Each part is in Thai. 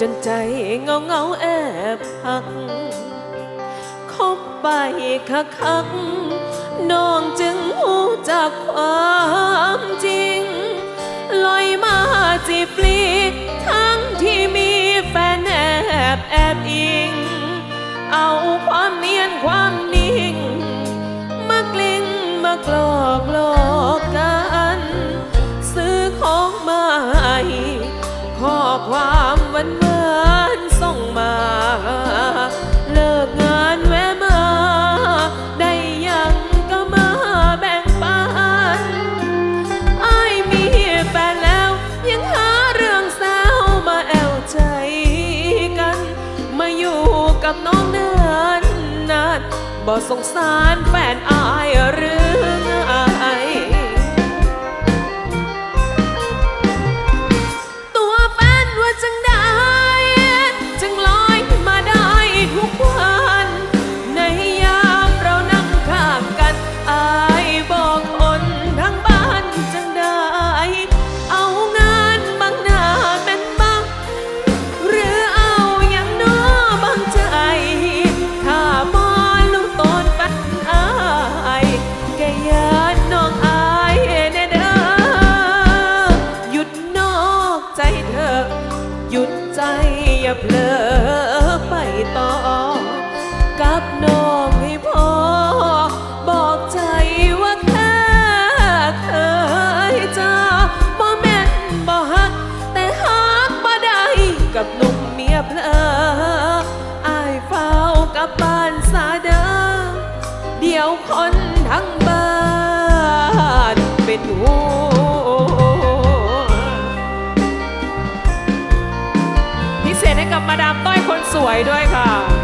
จนใจเงาเงาแอบหักคบไปคักคักน้องจึงหูจากความจริง ลอยมาจีบปลีทั้งที่มีแฟนแอบแอบอิง เอาความเนียนความนิ่ง มากลิ้งมากลอกหลอกกัน ซื้อของมา ความวานหวานส่งมา เลิกงานแวะมา ได้ยังก็มาแบ่งปันอายมีแฟนแล้ว ยังหาเรื่องสาวมาแอวใจกัน มาอยู่กับน้องเนินนานบ่สงสารแฟนอายหรือ ต่อกับน้องให้พอ บอกใจว่าแค่เคยเจอบ่แม่นบ่ฮัก แต่ฮักบ่ได้กับหนุ่มเมียเพลออายเฝ้ากับบ้านสาเดอเดี๋ยวคนทั้งบ้านเป็นห่ว ด้วยค่ะ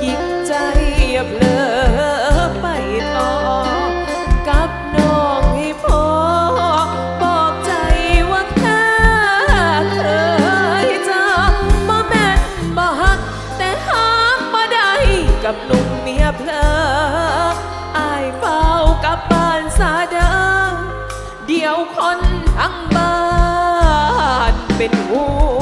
หยิกใจอย่าเผลอไปต่อ กับน้องให้พอ บอกใจว่าแค่เคยเจอบ่แม่นบ่ฮัก แต่ฮักบ่ได้กับหนุ่มเมียเพลออายเฝ้ากับบ้านสาเดิมเดี๋ยวคนทั้งบ้านเป็นห่วง